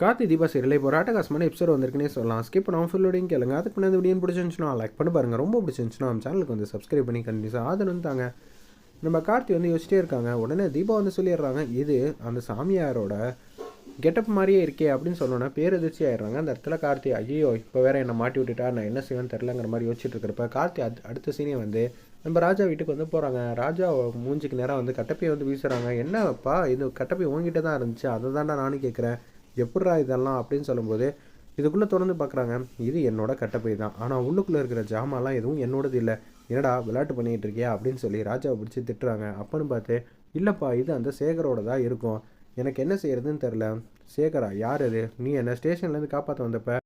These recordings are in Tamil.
கார்த்தி தீபா சீரியல். இப்போ ஒரு எபிசோட் வந்திருக்குன்னே சொல்லலாம். ஸ்கிப் பண்ணாமல் ஃபுல்லோடையும் கேளுங்க. அதுக்கு முன்னாடி வீடியோ பிடிச்சிருந்துச்சுன்னா லைக் பண்ணி பாருங்கள் ரொம்ப பிடிச்சிருந்துச்சுன்னா நம்ம சேனலுக்கு வந்து சப்ஸ்கிரைப் பண்ணி கண்டிப்பாக ஆதரவு வந்து தாங்க. நம்ம கார்த்தி வந்து யோசிச்சிட்டே இருக்காங்க. உடனே தீபா வந்து சொல்லிடுறாங்க இது அந்த சாமியாரோட கெட்டப் மாதிரியே இருக்கே அப்படின்னு சொன்னோன்னா பேரதிர்ச்சி ஆயிடுறாங்க. அந்த இடத்துல கார்த்தி ஐயோ இப்போ வேற என்னை மாட்டி விட்டுட்டா? நான் என்ன செய்வேன்னு தெரிலங்கிற மாதிரி யோசிச்சுட்டு இருக்கிறப்ப கார்த்தி அத் அடுத்த சீனே வந்து நம்ம ராஜா வீட்டுக்கு வந்து போகிறாங்க ராஜா மூஞ்சிக்கு நேரம் வந்து கட்டப்பையை வந்து வீசுகிறாங்க என்னப்பா? இது கட்டப்பை உங்ககிட்ட தான் இருந்துச்சு. அதை தான்டா நானும் கேட்குறேன் எப்பட்றா இதெல்லாம் அப்படின்னு சொல்லும்போது இதுக்குள்ளே தொடர்ந்து பார்க்குறாங்க இது என்னோட கட்டப்பை தான். ஆனால் உள்ளுக்குள்ளே இருக்கிற ஜாமான்லாம் எதுவும் என்னோடது இல்லை. என்னடா விளையாட்டு பண்ணிகிட்டு இருக்கியா அப்படின்னு சொல்லி ராஜாவை பிடிச்சி திட்டுறாங்க. அப்போன்னு பார்த்து இல்லைப்பா இது அந்த சேகரோட தான் இருக்கும். எனக்கு என்ன செய்யறதுன்னு தெரில. சேகரா யார் அது நீ என்ன ஸ்டேஷன்லேருந்து காப்பாற்ற வந்தப்ப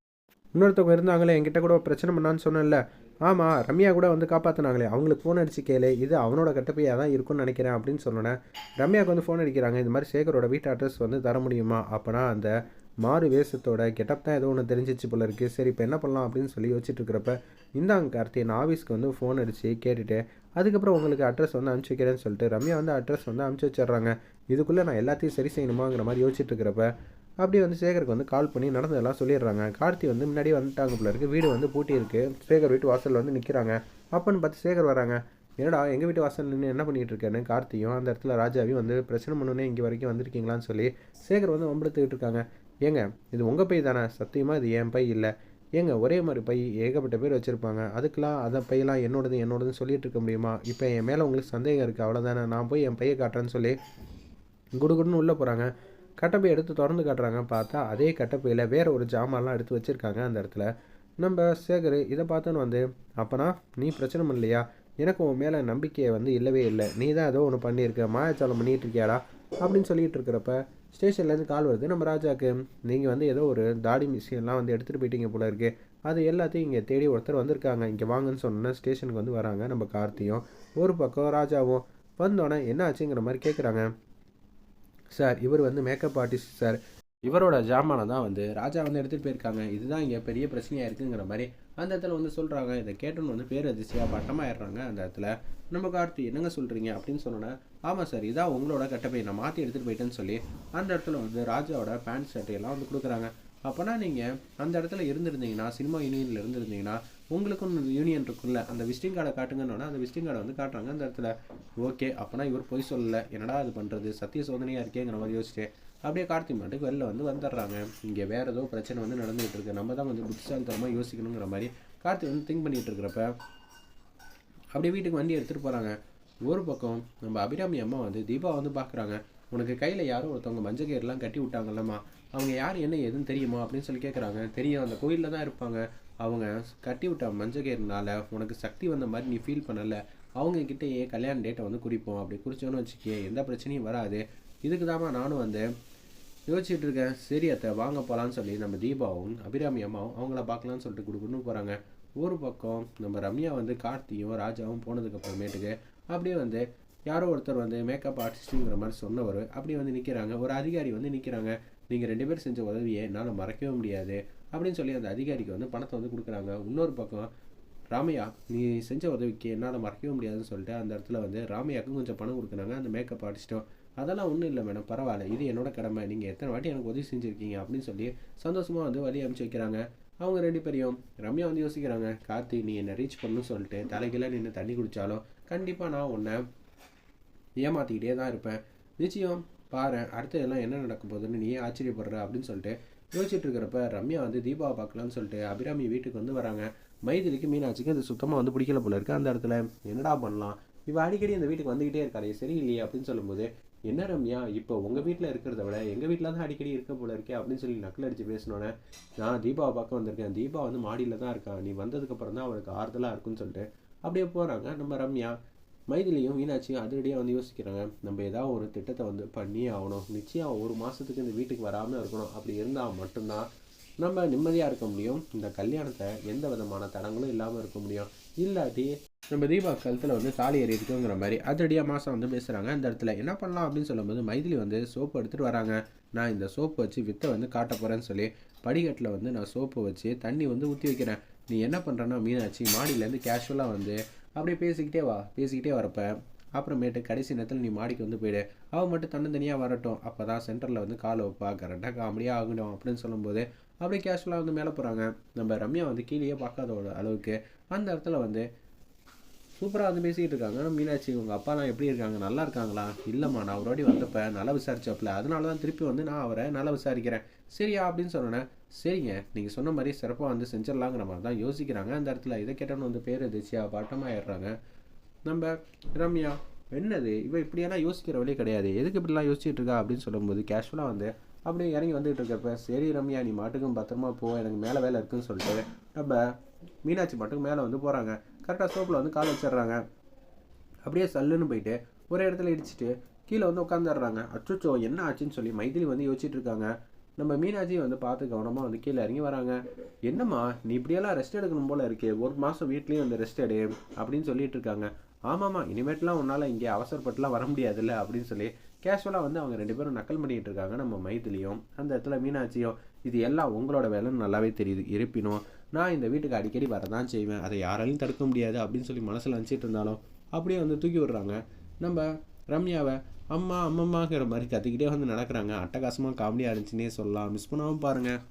இன்னொருத்தவங்க இருந்தாங்களே என்கிட்ட கூட பிரச்சனை பண்ணான்னு சொன்னேன்ல. ஆமாம் ரம்யா கூட வந்து காப்பாற்றினாங்களே அவங்களுக்கு ஃபோன் அடிச்சு கேளு. இது அவனோட கட்டப்பையாக தான் இருக்கும்னு நினைக்கிறேன் அப்படின்னு சொன்னோன்னே ரம்யாவுக்கு வந்து ஃபோன் அடிக்கிறாங்க. இந்த மாதிரி சேகரோட வீட்டு அட்ரஸ் வந்து தர முடியுமா? அப்போனா அந்த மாறு வேஷத்தோட கெட்டப் தான் ஏதோ ஒன்று தெரிஞ்சிச்சு போல இருக்குது சரி இப்போ என்ன பண்ணலாம் அப்படின்னு சொல்லி யோசிச்சுட்டு இருக்கிறப்ப இந்தாங்க கார்த்தி நான் ஆஃபீஸ்க்கு வந்து ஃபோன் அடித்து கேட்டுட்டு அதுக்கப்புறம் உங்களுக்கு அட்ரஸ் வந்து அனுப்பிச்சி வைக்கிறேன்னு சொல்லிட்டு ரம்யா வந்து அட்ரஸ் வந்து அனுப்பிச்சி வச்சிடுறாங்க. இதுக்குள்ளே நான் எல்லாத்தையும் சரி செய்யணுமாங்கிற மாதிரி யோசிச்சுட்டு இருக்கிறப்ப அப்படியே வந்து சேகருக்கு வந்து கால் பண்ணி நடந்ததெல்லாம் சொல்லிடுறாங்க. கார்த்தி வந்து முன்னாடி வந்துட்டாங்க போல இருக்குது வீடு வந்து பூட்டி இருக்கு. சேகர் வீட்டு வாசலில் வந்து நிற்கிறாங்க அப்போன்னு பார்த்து சேகர் வராங்க. என்னடா எங்கள் வீட்டு வாசல் நின்று என்ன பண்ணிகிட்டு இருக்கேன்னு கார்த்தியும் அந்த இடத்துல ராஜாவையும் வந்து பிரச்சனை பண்ணுனே இங்கே வரைக்கும் வந்திருக்கீங்களான்னு சொல்லி சேகர் வந்து வம்பெடுத்துக்கிட்டு இருக்காங்க. ஏங்க இது உங்கள் பை தானே? சத்தியமாக இது என் பை இல்லை. ஏங்க ஒரே மாதிரி பை ஏகப்பட்ட பேர் வச்சுருப்பாங்க. அதுக்கெலாம் அதை பையெல்லாம் என்னோடது என்னோடதுன்னு சொல்லிட்டு இருக்க முடியுமா? இப்போ என் மேலே உங்களுக்கு சந்தேகம் இருக்குது அவ்வளோதானே நான் போய் என் பையை காட்டுறேன்னு சொல்லி குடுகுடுன்னு உள்ளே போகிறாங்க கட்டப்பை எடுத்து திறந்து காட்டுறாங்க பார்த்தா அதே கட்டப்பையில் வேறு ஒரு ஜாமான்லாம் எடுத்து வச்சுருக்காங்க அந்த இடத்துல. நம்ம சேகர் இதை பார்த்தோன்னு வந்து அப்போனா நீ பிரச்சனை பண்ணலையா? எனக்கு உன் மேலே நம்பிக்கையை வந்து இல்லவே இல்லை. நீ தான் ஏதோ ஒன்று பண்ணியிருக்க. மாயாச்சாலம் பண்ணிகிட்டு இருக்கியாடா? அப்படின்னு சொல்லிட்டு இருக்கிறப்ப ஸ்டேஷன்லேருந்து கால் வருது. நம்ம ராஜாக்கு நீங்கள் வந்து ஏதோ ஒரு தாடி மிஷின்லாம் வந்து எடுத்துகிட்டு போயிட்டீங்க போல இருக்குது அது எல்லாத்தையும் இங்கே தேடி ஒருத்தர் வந்திருக்காங்க. இங்கே வாங்கன்னு சொன்னோன்னே ஸ்டேஷனுக்கு வந்து வராங்க நம்ம கார்த்தியும். ஒரு பக்கம் ராஜாவும் வந்தோடனே என்ன ஆச்சுங்கிற மாதிரி கேட்குறாங்க சார் இவர் வந்து மேக்கப் ஆர்டிஸ்ட் சார். இவரோட ஜாமானை தான் வந்து ராஜா வந்து எடுத்துகிட்டு போயிருக்காங்க. இதுதான் இங்கே பெரிய பிரச்சனையாக இருக்குங்கிற மாதிரி அந்த இடத்துல வந்து சொல்கிறாங்க இதை கேட்டோன்னு வந்து பேரதிர்ச்சியாக பட்டமாயிடுறாங்க அந்த இடத்துல. நம்ம கார்த்தி என்னங்க சொல்கிறீங்க அப்படின்னு சொன்னோன்னே ஆமாம் சார் இதான் உங்களோட கட்டப்பை. நான் மாற்றி எடுத்துகிட்டு போயிட்டேன்னு சொல்லி அந்த இடத்துல வந்து ராஜாவோட பேண்ட் ஷர்ட்டையெல்லாம் வந்து கொடுக்குறாங்க. அப்போனா நீங்கள் அந்த இடத்துல இருந்திருந்தீங்கன்னா சினிமா யூனியனில் இருந்திருந்தீங்கன்னா உங்களுக்கும் யூனியன் இருக்குல்ல அந்த விசிட்டிங் கார்டை காட்டுங்கன்னா அந்த விசிட்டிங் கார்டை வந்து காட்டுறாங்க. அந்த இடத்துல ஓகே அப்போனா இவர் பொய் சொல்லலை. என்னடா அது பண்ணுறது சத்திய சோதனையாக இருக்கேங்கிற மாதிரி யோசிச்சு அப்படியே கார்த்தி மாட்டுக்கு வெளில வந்து வந்துடுறாங்க. இங்கே வேறு ஏதோ பிரச்சனை வந்து நடந்துகிட்டு இருக்கு. நம்ம தான் வந்து புத்திசாலித்தனமாக யோசிக்கணுங்கிற மாதிரி கார்த்தி வந்து திங்க் பண்ணிகிட்டு இருக்கிறப்ப அப்படியே வீட்டுக்கு வண்டி எடுத்துகிட்டு போகிறாங்க ஒரு பக்கம் நம்ம அபிராமி அம்மா வந்து தீபா வந்து பார்க்குறாங்க உனக்கு கையில் யாரோ ஒருத்தவங்க மஞ்சள் கயிறுலாம் கட்டி விட்டாங்கல்லம்மா. அவங்க யார் என்ன எதுன்னு தெரியுமா? அப்படின்னு சொல்லி கேட்குறாங்க தெரியும் அந்த கோயிலில் தான் இருப்பாங்க. அவங்க கட்டி விட்ட மஞ்சள் உனக்கு சக்தி வந்த மாதிரி நீ ஃபீல் பண்ணலை. அவங்க கல்யாண டேட்டை வந்து குறிப்போம். அப்படி குறிச்சோன்னு வச்சுக்கே எந்த பிரச்சனையும் வராது. இதுக்கு தாம்மா நானும் வந்து யோசிச்சுட்டு இருக்கேன். சரி அத்தை வாங்க போகலான்னு சொல்லி நம்ம தீபாவும் அபிராமி அம்மாவும் அவங்கள பார்க்கலான்னு சொல்லிட்டு கொடுக்கணும் போகிறாங்க ஒரு பக்கம் நம்ம ரம்யா வந்து கார்த்தியும் ராஜாவும் போனதுக்கப்புறமேட்டுக்கு அப்படியே வந்து யாரோ ஒருத்தர் வந்து மேக்கப் ஆர்டிஸ்ட்டுங்கிற மாதிரி சொன்னவர். அப்படியே வந்து நிற்கிறாங்க ஒரு அதிகாரி வந்து நிற்கிறாங்க நீங்கள் ரெண்டு பேரும் செஞ்ச உதவியை என்னால் மறக்கவே முடியாது அப்படின்னு சொல்லி அந்த அதிகாரிக்கு வந்து பணத்தை வந்து கொடுக்குறாங்க. இன்னொரு பக்கம் ராமையா நீ செஞ்ச உதவிக்கு என்னால் மறக்கவே முடியாதுன்னு சொல்லிட்டு அந்த இடத்துல வந்து ராமையாவுக்கும் கொஞ்சம் பணம் கொடுக்குறாங்க. அந்த மேக்கப் ஆர்டிஸ்ட்டும் அதெல்லாம் ஒன்றும் இல்லை மேடம் பரவாயில்ல. இது என்னோட கடமை. நீங்கள் எத்தனை வாட்டி எனக்கு உதவி செஞ்சுருக்கீங்க? அப்படின்னு சொல்லி சந்தோஷமாக வந்து வழி அனுப்பிச்சு வைக்கிறாங்க. அவங்க ரெண்டு பேரையும் ரம்யா வந்து யோசிக்கிறாங்க. கார்த்தி நீ என்னை ரீச் பண்ணணும்னு சொல்லிட்டு தலைகீழ நின்று தண்ணி குடித்தாலும் கண்டிப்பாக நான் உன்னை ஏமாற்றிக்கிட்டே தான் இருப்பேன். நிச்சயம் பாரு அடுத்து எல்லாம் என்ன நடக்க போகுதுன்னு நீயே ஆச்சரியப்படுற அப்படின்னு சொல்லிட்டு யோசிச்சுட்டு இருக்கிறப்ப ரம்யா வந்து தீபாவை பார்க்கலான்னு சொல்லிட்டு அபிராமி வீட்டுக்கு வந்து வராங்க. மைதிலிக்கு மீனாட்சிக்கு அது சுத்தமாக வந்து பிடிக்கல போல இருக்கு அந்த இடத்துல. என்னடா பண்ணலாம்? இவள் அடிக்கடி அந்த வீட்டுக்கு வந்துக்கிட்டே இருக்காளே சரியில்லையே அப்படின்னு சொல்லும்போது என்ன ரம்யா இப்போ உங்கள் வீட்டில் இருக்கிறத விட எங்கள் வீட்டில் தான் அடிக்கடி இருக்க போல இருக்கே அப்படின்னு சொல்லி நக்கல் அடித்து பேசினோன்னே நான் தீபாவை பார்க்க வந்திருக்கேன். தீபா வந்து மாடியில் தான் இருக்கான் நீ வந்ததுக்கப்புறம் தான் அவளுக்கு ஆறுதலாக இருக்குன்னு சொல்லிட்டு அப்படியே போகிறாங்க நம்ம ரம்யா. மைதிலியும் மீனாட்சியும் அதிரடியாக வந்து யோசிக்கிறாங்க. நம்ம ஏதாவது ஒரு திட்டத்தை வந்து பண்ணியே ஆகணும். நிச்சயம் ஒரு மாதத்துக்கு இந்த வீட்டுக்கு வராமல் இருக்கணும். அப்படி இருந்தால் மட்டும்தான் நம்ம நிம்மதியாக இருக்க முடியும். இந்த கல்யாணத்தை எந்த விதமான தடங்களும் இல்லாமல் இருக்க முடியும். இல்லாட்டி நம்ம தீபா கழுத்தில் வந்து தாலி ஏறி இருக்குங்கிற மாதிரி அதிரடியாக மாதம் வந்து பேசுகிறாங்க அந்த இடத்துல என்ன பண்ணலாம் அப்படின்னு சொல்லும்போது மைதிலி வந்து சோப்பு எடுத்துகிட்டு வராங்க. நான் இந்த சோப்பு வச்சு வித்தை வந்து காட்ட போகிறேன்னு சொல்லி படிக்கட்டில் வந்து நான் சோப்பு வச்சு தண்ணி வந்து ஊற்றி வைக்கிறேன். நீ என்ன பண்ணுறன்னா மீனாட்சி மாடியிலேருந்து கேஷுவலாக வந்து அப்படியே பேசிக்கிட்டே வா பேசிக்கிட்டே வரப்ப அப்புறமேட்டு கடைசி நேரத்தில் நீ மாடிக்கு வந்து போயிடு. அவள் மட்டும் தன்னந்தனியாக வரட்டும். அப்போ தான் சென்டரில் வந்து காலை வைப்பா கரெக்டாக காமெடியாக ஆகணும் அப்படின்னு சொல்லும்போது அப்படியே கேஷுவலாக வந்து மேலே போகிறாங்க நம்ம ரம்யா வந்து கீழேயே பார்க்காத ஒரு அளவுக்கு அந்த இடத்துல வந்து சூப்பராக வந்து பேசிக்கிட்டு இருக்காங்க. மீனாட்சி உங்கள் அப்பாலாம் எப்படி இருக்காங்க? நல்லா இருக்காங்களா? இல்லைம்மா நான் ஒரு வாட்டி வந்தப்ப நல்லா விசாரிச்சப்பல அதனால தான் திருப்பி வந்து நான் அவரை நல்லா விசாரிக்கிறேன். சரியா அப்படின்னு சொன்னேன் சரிங்க நீங்கள் சொன்ன மாதிரி சிறப்பாக வந்து செஞ்சிடலாங்கிற மாதிரி தான் யோசிக்கிறாங்க. அந்த இடத்துல இதை கேட்டோன்னு வந்து பேர் எதிர்ச்சியா பாட்டமாக ஏறுறாங்க நம்ம ரம்யா என்னது? இவன் இப்படியெல்லாம் யோசிக்கிற வழி கிடையாது. எதுக்கு இப்படிலாம் யோசிச்சுட்டு இருக்கா அப்படின்னு சொல்லும்போது கேஷுவலாக வந்து அப்படியே இறங்கி வந்துட்டு இருக்கப்ப சரி ரம்யா நீ மாட்டுக்கும் பத்திரமா போ. எனக்கு மேலே வேலை இருக்குன்னு சொல்லிட்டு நம்ம மீனாட்சி மட்டும் மேலே வந்து போகிறாங்க கரெக்டாக சோப்பில் வந்து கால் வச்சிடுறாங்க. அப்படியே சல்லுன்னு போயிட்டு ஒரே இடத்துல இடிச்சிட்டு கீழே வந்து உட்காந்துடுறாங்க அச்சுச்சோ என்ன ஆச்சுன்னு சொல்லி மைதிலி வந்து யோசிச்சுட்டு இருக்காங்க. நம்ம மீனாட்சியை வந்து பார்த்து கவனமாக வந்து கீழே இறங்கி வராங்க. என்னம்மா நீ இப்படியெல்லாம் ரெஸ்ட் எடுக்கணும் போல் இருக்கே. ஒரு மாதம் வீட்லேயும் வந்து ரெஸ்ட் எடு அப்படின்னு சொல்லிட்டு இருக்காங்க. ஆமாம்மா இனிமேட்லாம் உன்னால் இங்கே அவசரப்பட்டுலாம் வர முடியாதுல்ல அப்படின்னு சொல்லி கேஷுவலாக வந்து அவங்க ரெண்டு பேரும் நக்கல் பண்ணிகிட்டு இருக்காங்க நம்ம மைதிலியும் அந்த இடத்துல மீனாட்சியும். இது எல்லாம் உங்களோட வேலைன்னு நல்லாவே தெரியுது. இருப்பினும் நான் இந்த வீட்டுக்கு அடிக்கடி வரதான் செய்வேன். அதை யாராலையும் தடுக்க முடியாது அப்படின்னு சொல்லி மனசில் நினச்சிட்டு இருந்தாலும் அப்படியே வந்து தூக்கி விடுறாங்க. நம்ம ரம்யாவை அம்மா அம்மம்மாங்கிற மாதிரி கத்திக்கிட்டே வந்து நடக்கிறாங்க. அட்டகாசமாக காமெடியாக இருந்துச்சுன்னே சொல்லலாம். மிஸ் பண்ணாமல் பாருங்கள்